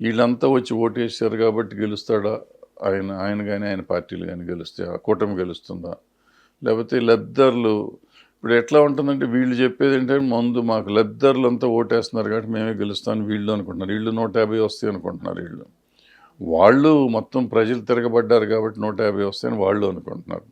వీళ్ళంతా వచ్చి ఓటేసారు కాబట్టి గెలుస్తాడా? ఆయన ఆయన కానీ ఆయన పార్టీలు కానీ గెలిస్తే ఆ కూటమి గెలుస్తుందా? లేకపోతే లబ్ధర్లు ఇప్పుడు ఎట్లా ఉంటుందంటే వీళ్ళు చెప్పేది ఏంటంటే ముందు మాకు లబ్ధర్లు అంతా ఓటేస్తున్నారు కాబట్టి మేమే గెలుస్తాను వీళ్ళు అనుకుంటున్నారు. వీళ్ళు నూట యాభై వస్తాయి అనుకుంటున్నారు వీళ్ళు. వాళ్ళు మొత్తం ప్రజలు తిరగబడ్డారు కాబట్టి నూట యాభై వస్తాయని వాళ్ళు అనుకుంటున్నారు.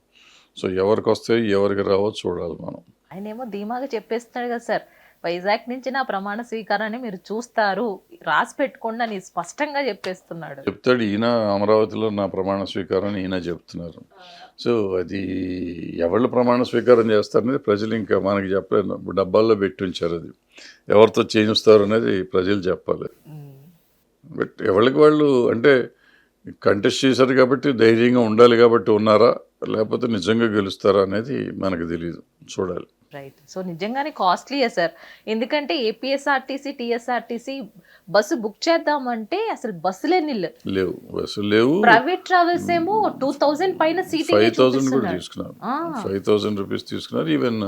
సో ఎవరికి వస్తాయి ఎవరికి రావో చూడాలి మనం. ఆయన ఏమో ధీమాగా చెప్పేస్తున్నాడు కదా సార్. వైజాగ్ నుంచి నా ప్రమాణ స్వీకారాన్ని మీరు చూస్తారు. రాసి పెట్టుకోండి అని స్పష్టంగా చెప్పేస్తున్నాడు. చెప్తాడు ఈయన అమరావతిలో నా ప్రమాణ స్వీకారం ఈయన చెప్తున్నారు. సో అది ఎవళ్ళు ప్రమాణ స్వీకారం చేస్తారనేది ప్రజలు ఇంకా మనకి చెప్పలేదు డబ్బాల్లో పెట్టి ఉంచారు అది. ఎవరితో చేయిస్తారు అనేది ప్రజలు చెప్పాలి. బట్ ఎవరికి వాళ్ళు అంటే కంటెస్ట్ చేశారు కాబట్టి ధైర్యంగా ఉండాలి కాబట్టి ఉన్నారా? లేకపోతే నిజంగా గెలుస్తారా అనేది మనకు తెలియదు చూడాలి. రైట్ సో నిజంగానే కాస్ట్లీయే సార్ ఎందుకంటే ఏపీఎస్ఆర్టీసీ టీఎస్ఆర్టీసీ బస్సు బుక్ చేద్దామంటే అసలు బస్సులే నిల్లు. లేవు. బస్సులు లేవు. ప్రైవేట్ ట్రావెల్స్ ఏమో టూ థౌజండ్ పైన సీటింగ్ ఫైవ్ థౌజండ్ కూడా తీసుకున్నారు. ఫైవ్ థౌజండ్ రూపీస్ తీసుకున్నారు. ఈవెన్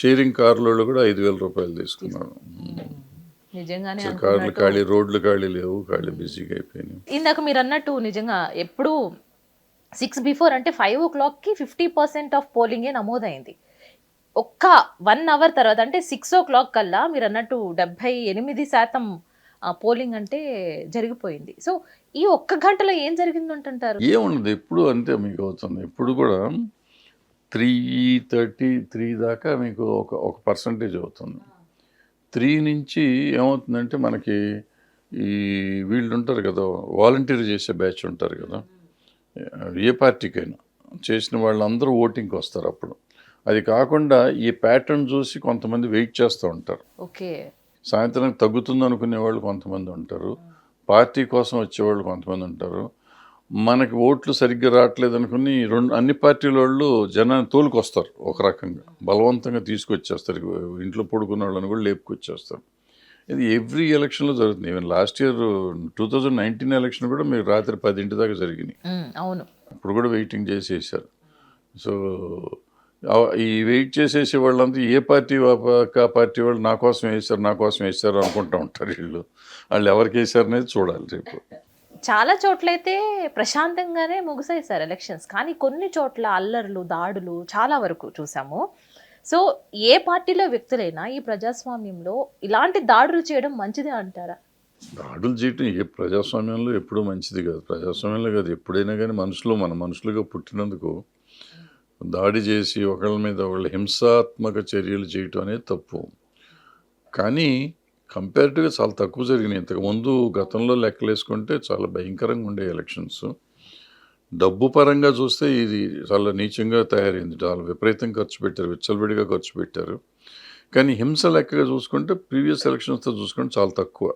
షేరింగ్ కార్లలో కూడా ఐదు వేల రూపాయలు తీసుకున్నారు. నిజంగానే కార్లు ఖాళీ రోడ్లు ఖాళీ లేవు. ఖాళీ బిజీగా అయిపోయినాయి. ఇందాక మీరు అన్నట్టు నిజంగా ఎప్పుడు సిక్స్ బిఫోర్ అంటే ఫైవ్ ఓ క్లాక్కి ఫిఫ్టీ పర్సెంట్ ఆఫ్ పోలింగే నమోదైంది. ఒక్క వన్ అవర్ తర్వాత అంటే సిక్స్ ఓ క్లాక్ కల్లా మీరు అన్నట్టు డెబ్భై ఎనిమిది శాతం పోలింగ్ అంటే జరిగిపోయింది. సో ఈ ఒక్క గంటలో ఏం జరిగింది అంటుంటారు ఏముండదు ఎప్పుడు అంతే మీకు అవుతుంది. ఎప్పుడు కూడా త్రీ థర్టీ త్రీ దాకా మీకు ఒక ఒక పర్సంటేజ్ అవుతుంది. త్రీ నుంచి ఏమవుతుందంటే మనకి ఈ వీళ్ళు ఉంటారు కదా వాలంటీర్ చేసే బ్యాచ్ ఉంటారు కదా. ఏ పార్టీకైనా చేసిన వాళ్ళందరూ ఓటింగ్కి వస్తారు అప్పుడు. అది కాకుండా ఈ ప్యాటర్న్ చూసి కొంతమంది వెయిట్ చేస్తూ ఉంటారు. ఓకే. సాయంత్రం తగ్గుతుంది అనుకునే వాళ్ళు కొంతమంది ఉంటారు. పార్టీ కోసం వచ్చేవాళ్ళు కొంతమంది ఉంటారు. మనకి ఓట్లు సరిగ్గా రావట్లేదు అనుకుని రెండు అన్ని పార్టీల వాళ్ళు జనాన్ని తోలుకొస్తారు ఒక రకంగా. బలవంతంగా తీసుకొచ్చేస్తారు. ఇంట్లో పడుకున్న వాళ్ళని కూడా లేపుకొచ్చేస్తారు. ఇది ఎవ్రీ ఎలక్షన్లో జరుగుతుంది. Even last year two thousand nineteen election కూడా మీరు రాత్రి పదింటి దాకా జరిగినాయి. అవును. అప్పుడు కూడా వెయిటింగ్ చేసేసారు. సో ఈ వెయిట్ చేసేసే వాళ్ళంతా ఏ పార్టీ ఆ పార్టీ వాళ్ళు నా కోసం వేశారు నా కోసం వేశారు అనుకుంటూ ఉంటారు వీళ్ళు. వాళ్ళు ఎవరికి వేశారు అనేది చూడాలి రేపు. చాలా చోట్లయితే ప్రశాంతంగానే ముగిసాయి సార్ ఎలక్షన్స్. కానీ కొన్ని చోట్ల అల్లర్లు దాడులు చాలా వరకు చూసాము. సో ఏ పార్టీలో వ్యక్తులైనా ఈ ప్రజాస్వామ్యంలో ఇలాంటి దాడులు చేయడం మంచిదే అంటారా? దాడులు చేయటం ఏ ప్రజాస్వామ్యంలో ఎప్పుడూ మంచిది కాదు. ప్రజాస్వామ్యంలో కాదు. ఎప్పుడైనా కానీ మనుషులు మన మనుషులుగా పుట్టినందుకు దాడి చేసి ఒకళ్ళ మీద ఒకళ్ళు హింసాత్మక చర్యలు చేయటం అనేది తప్పు. కానీ కంపారిటివ్గా చాలా తక్కువ జరిగినాయి. ఇంతకుముందు గతంలో లెక్కలేసుకుంటే చాలా భయంకరంగా ఉండే ఎలక్షన్స్. డబ్బు పరంగా చూస్తే ఇది చాలా నీచంగా తయారైంది. చాలా విపరీతం ఖర్చు పెట్టారు విచ్చలవిడిగా ఖర్చు పెట్టారు. కానీ హింస లెక్కగా చూసుకుంటే ప్రీవియస్ ఎలక్షన్స్తో చూసుకుంటే చాలా తక్కువ.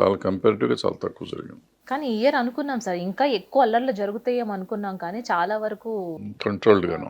చాలా కంపారిటివ్గా చాలా తక్కువ జరిగింది. కానీ ఈ ఇయర్ అనుకున్నాం సార్. ఇంకా ఎక్కువ అల్లర్లు జరుగుతాయేమో అనుకున్నాం కానీ చాలా వరకు కంట్రోల్డ్గాను